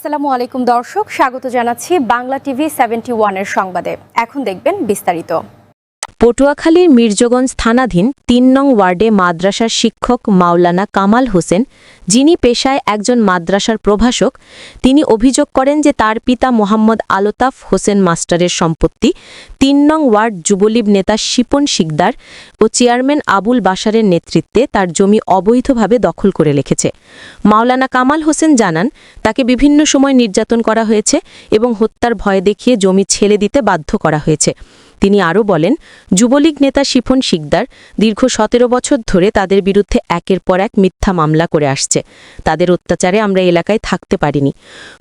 আসসালামু আলাইকুম দর্শক স্বাগত জানাচ্ছি বাংলা টিভি সেভেন্টি ওয়ানের সংবাদে। এখন দেখবেন বিস্তারিত। পটুয়াখালীর মির্জগঞ্জ থানাধীন তিন নং ওয়ার্ডে মাদ্রাসার শিক্ষক মাওলানা কামাল হোসেন, যিনি পেশায় একজন মাদ্রাসার প্রভাষক, তিনি অভিযোগ করেন যে তার পিতা মোহাম্মদ আলোতাফ হোসেন মাস্টারের সম্পত্তি তিন নং ওয়ার্ড যুবলীগ নেতা শিপন শিকদার ও চেয়ারম্যান আবুল বাশারের নেতৃত্বে তার জমি অবৈধভাবে দখল করে রেখেছে। মাওলানা কামাল হোসেন জানান, তাকে বিভিন্ন সময় নির্যাতন করা হয়েছে এবং হত্যার ভয় দেখিয়ে জমি ছেড়ে দিতে বাধ্য করা হয়েছে। তিনি আরও বলেন, যুবলীগ নেতা শিফন শিকদার দীর্ঘ সতেরো বছর ধরে তাদের বিরুদ্ধে একের পর এক মিথ্যা মামলা করে আসছে। তাদের অত্যাচারে আমরা এলাকায় থাকতে পারিনি।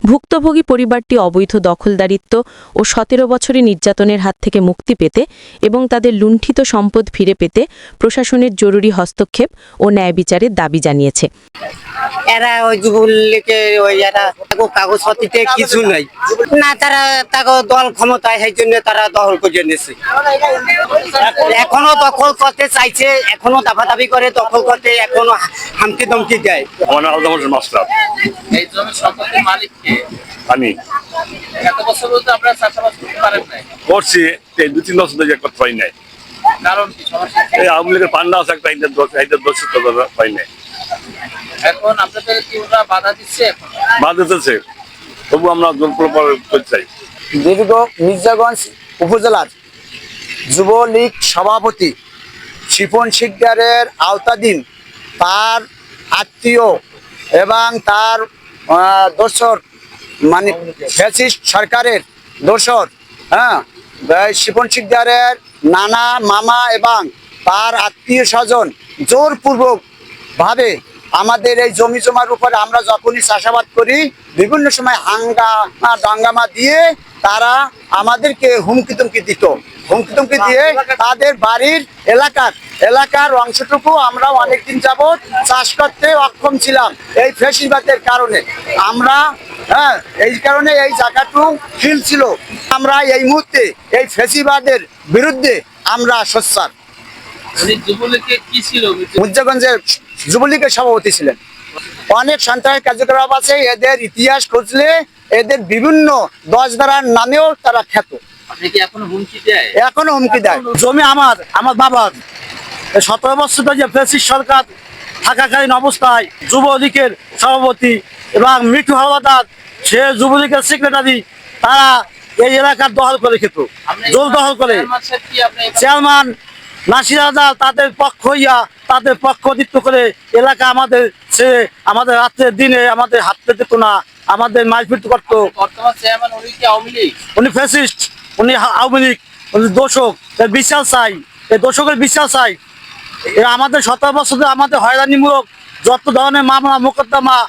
ভুক্তভোগী পরিবারটি অবৈধ দখলদারিত্ব ও সতেরো বছরের নির্যাতনের হাত থেকে মুক্তি পেতে এবং তাদের লুণ্ঠিত সম্পদ ফিরে পেতে প্রশাসনের জরুরি হস্তক্ষেপ ও ন্যায় বিচারের দাবি জানিয়েছে। কিছু নাই। না, তারা তাকে দল ক্ষমতায়, সেই জন্য তারা দখল করে নিয়েছে এখনও দখল করতে চাইছে এখনও দাবি করে দখল করতে এখনও হামকি দমকি দেয়। আমার নাম আলতাফ মাস্টার। এই জমির সম্পত্তির মালিক কে? আমি। এত বছর বলতে আপনারা চাষাবাদ করতে পারেন নাই। করছি এই দু তিন বছর ধরে করতে পারি নাই। কারণ কি? সমস্যা এই আওয়ামী লীগের পান্ডা আছে একটা ঈদের দোষ ঈদের দোষ পাই নাই। এখন আপনাদের কি ওরা বাধা দিচ্ছে? বাদ তবু আমরা জোর করে করতে চাই। দীর্ঘ মির্জাগঞ্জ উপজেলার যুবলীগ সভাপতি শিপন শিকদারের আওতাধীন তার আত্মীয় এবং তার দোসর মানে ফ্যাসিস্ট সরকারের দোসর হ্যাঁ শিপন শিকদারের নানা মামা এবং তার আত্মীয় স্বজন জোরপূর্বক ভাবে আমাদের এই জমি জমার উপরে আমরা যখনই চাষাবাদ করি বিভিন্ন সময় হাঙ্গামা দাঙ্গামা দিয়ে তারা আমাদেরকে হুমকি তুমকি দিত। হুমকি তুমকি দিয়ে তাদের বাড়ির এলাকার এলাকার অংশটুকু আমরা অনেকদিন যাবৎ চাষ করতে অক্ষম ছিলাম এই ফেসিবাদের কারণে। আমরা হ্যাঁ এই কারণে এই জায়গাটু ফিল ছিল। আমরা এই মুহূর্তে এই ফেসিবাদের বিরুদ্ধে আমরা সোচ্চার। উনি কি ছিল? মুন্সিগঞ্জের যুবলীগের সভাপতি ছিলেন। অনেক সন্ত্রাসী কার্যকলাপ আছে এদের ইতিহাস খুঁজলে এদের বিভিন্ন দশ ধারার নামেও তারা খ্যাত। এখন হুমকি দেয়? জমি আমার আমার বাবার। সতেরো বছর ধরে ফেসিস সরকার থাকাকালীন অবস্থায় যুব লীগের সভাপতি এবং মিঠু হাওলাদার সে যুবলীগের সেক্রেটারি তারা এই এলাকার দখল করে খেত। জোর দখল করে। চেয়ারম্যান নাসির আজাদ তাদের পক্ষ হইয়া তাদের পক্ষ পক্ষদিত্ব করে এলাকা আমাদের সে আমাদের রাত্রের দিনে আমাদের হাঁটতে দিত না আমাদের মারপিট করতো উনি ফ্যাসিস্ট উনি আওয়ামী লীগ উনি দোষক বিচার চাই এই দোষকের বিচার চাই আমাদের সতেরো বছর আমাদের হয়রানিমূলক যত ধরনের মামলা মোকদ্দমা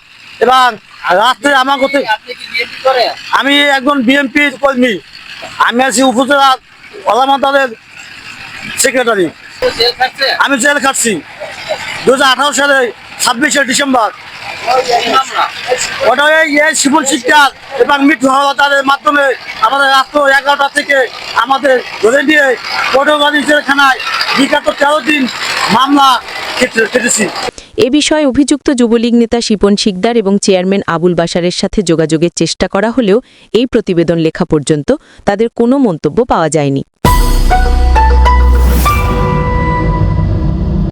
এবং রাত্রে আমার আমি একজন বিএনপির কর্মী। আমি আছি উপজেলা আলামাদারের সেক্রেটারি। আমি জেল খাটছি। দু হাজার আঠারো সালে ছাব্বিশে ডিসেম্বর। ওটা এই শিবন শিক্ষা এবং মৃত্যু হাওলাদারের মাধ্যমে আমাদের রাত্র এগারোটা থেকে আমাদের ধরে নিয়ে পটুয়াখালী জেলখানায় বিগত তেরো দিন মামলা কেটে- কেটেছি এ বিষয়ে অভিযুক্ত যুবলীগ নেতা শিপন শিকদার এবং চেয়ারম্যান আবুল বাশারের সাথে যোগাযোগের চেষ্টা করা হলেও এই প্রতিবেদন লেখা পর্যন্ত তাদের কোনো মন্তব্য পাওয়া যায়নি।